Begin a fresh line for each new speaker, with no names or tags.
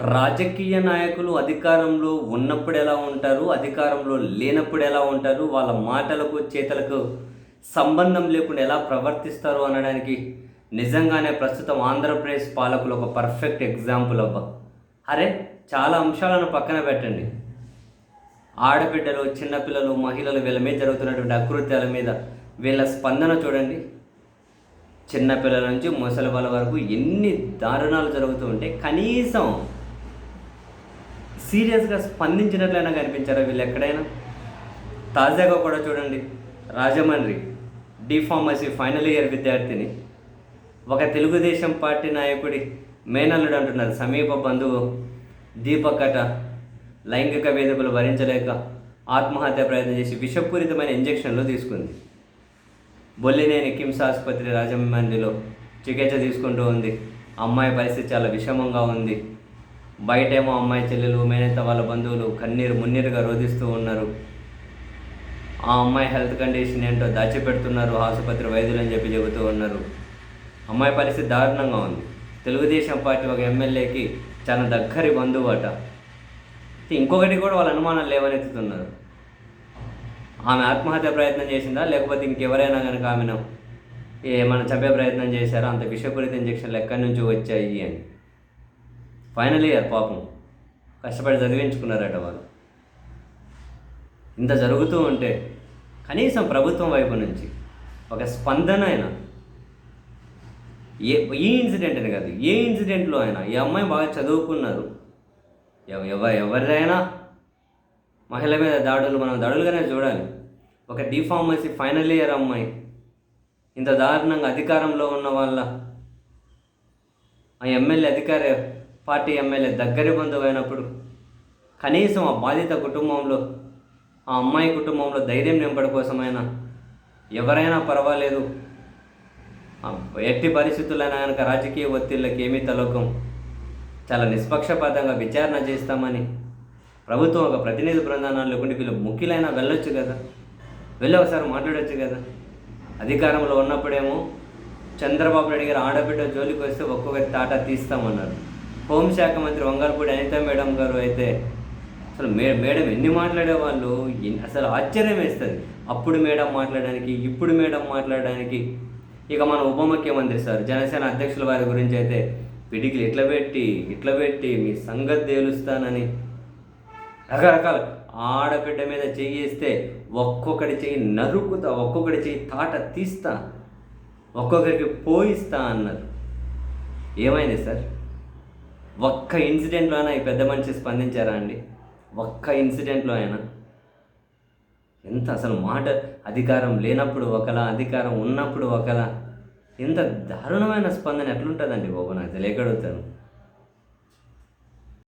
రాజకీయ నాయకులు అధికారంలో ఉన్నప్పుడు ఎలా ఉంటారు? అధికారంలో లేనప్పుడు ఎలా ఉంటారు? వాళ్ళ మాటలకు చేతలకు సంబంధం లేకుండా ఎలా ప్రవర్తిస్తారు అనడానికి నిజంగానే ప్రస్తుతం ఆంధ్రప్రదేశ్ పాలకులు ఒక పర్ఫెక్ట్ ఎగ్జాంపుల్ అబ్బా. అరే చాలా అంశాలను పక్కన పెట్టండి. ఆడబిడ్డలు చిన్నపిల్లలు మహిళలు వీళ్ళ మీద జరుగుతున్నటువంటి అకృత్యాల మీద వీళ్ళ స్పందన చూడండి. చిన్నపిల్లల నుంచి ముసలి వాళ్ళ వరకు ఎన్ని దారుణాలు జరుగుతూ ఉంటే కనీసం సీరియస్గా స్పందించినట్లయినా కనిపించారా వీళ్ళు ఎక్కడైనా? తాజాగా కూడా చూడండి రాజమండ్రి డిఫార్మసీ ఫైనల్ ఇయర్ విద్యార్థిని. ఒక తెలుగుదేశం పార్టీ నాయకుడి మేనల్లుడు అంటున్నారు సమీప బంధువు దీపకట లైంగిక వేదికలు భరించలేక ఆత్మహత్య ప్రయత్నం చేసి విషపూరితమైన ఇంజెక్షన్లు తీసుకుంది. బొల్లినేని కిమ్స్ ఆసుపత్రి రాజమండ్రిలో చికిత్స తీసుకుంటూ ఉంది. అమ్మాయి పరిస్థితి చాలా విషమంగా ఉంది. బయటేమో అమ్మాయి చెల్లెలు మేనత్త వాళ్ళ బంధువులు కన్నీరు మున్నీరుగా రోధిస్తూ ఉన్నారు. ఆ అమ్మాయి హెల్త్ కండిషన్ ఏంటో దాచిపెడుతున్నారు ఆసుపత్రి వైద్యులు అని చెప్పి చెబుతూ ఉన్నారు. అమ్మాయి పరిస్థితి దారుణంగా ఉంది. తెలుగుదేశం పార్టీ ఒక ఎమ్మెల్యేకి చాలా దగ్గరి బంధువు అట ఇంకొకటి కూడా వాళ్ళ అనుమానాలు లేవనెత్తుతున్నారు. ఆమె ఆత్మహత్య ప్రయత్నం చేసిందా? లేకపోతే ఇంకెవరైనా కనుక ఆమెను ఏమైనా చంపే ప్రయత్నం చేశారా? అంత విషపూరిత ఇంజక్షన్లు ఎక్కడి నుంచి వచ్చాయి అని. ఫైనల్ ఇయర్ పాపం. కష్టపడి చదివించుకున్నారట వాళ్ళు. ఇంత జరుగుతూ ఉంటే కనీసం ప్రభుత్వం వైపు నుంచి ఒక స్పందన అయినా ఏ ఈ ఇన్సిడెంట్ అని కాదు ఏ ఇన్సిడెంట్లో అయినా ఈ అమ్మాయి బాగా చదువుకున్నారు. ఎవ- ఎవ ఎవరిదైనా మహిళ మీద దాడులు మనం దాడులుగానే చూడాలి. ఒక డిఫార్మసీ ఫైనల్ ఇయర్ అమ్మాయి ఇంత దారుణంగా అధికారంలో ఉన్న వాళ్ళ ఆ ఎమ్మెల్యే అధికారి పార్టీ ఎమ్మెల్యే దగ్గరి బంధువైనప్పుడు కనీసం ఆ బాధిత కుటుంబంలో ఆ అమ్మాయి కుటుంబంలో ధైర్యం నింపడం కోసమైనా ఎవరైనా పర్వాలేదు. ఎట్టి పరిస్థితులైనా కనుక రాజకీయ ఒత్తిళ్ళకి ఏమీ తలొకం చాలా నిష్పక్షపాతంగా విచారణ చేస్తామని ప్రభుత్వం ఒక ప్రతినిధి బృందాన్ని లేకుండా వీళ్ళు ముఖ్యులైనా వెళ్ళొచ్చు కదా? వెళ్ళి ఒకసారి మాట్లాడొచ్చు కదా? అధికారంలో ఉన్నప్పుడేమో చంద్రబాబు నాయుడు గారు ఆడబిడ్డ జోలికి వస్తే ఒక్కొక్కరి తాటా తీస్తామన్నారు. హోంశాఖ మంత్రి వంగల్పూడి అనిత మేడం గారు అయితే అసలు మే మేడం ఎన్ని మాట్లాడేవాళ్ళు? అసలు ఆశ్చర్యం వేస్తుంది. అప్పుడు మేడం మాట్లాడడానికి ఇప్పుడు మేడం మాట్లాడడానికి. ఇక మన ఉప ముఖ్యమంత్రి సార్ జనసేన అధ్యక్షుల వారి గురించి అయితే పిడికిలు ఇట్లా పెట్టి ఇట్లా పెట్టి మీ సంగతి తేలుస్తానని రకరకాల ఆడబిడ్డ మీద చెయ్యిస్తే ఒక్కొక్కటి చెయ్యి నరుకుతా ఒక్కొక్కటి చెయ్యి తాట తీస్తా ఒక్కొక్కరికి పోయిస్తా అన్నారు. ఏమైంది సార్? ఒక్క ఇన్సిడెంట్లో అయినా ఈ పెద్ద మనిషి స్పందించారా అండి? ఒక్క ఇన్సిడెంట్లో అయినా ఎంత అసలు మాట అధికారం లేనప్పుడు ఒకలా అధికారం ఉన్నప్పుడు ఒకలా? ఇంత దారుణమైన స్పందన ఎట్లుంటుందండి బాబు నాకు తెలియకడుగుతాను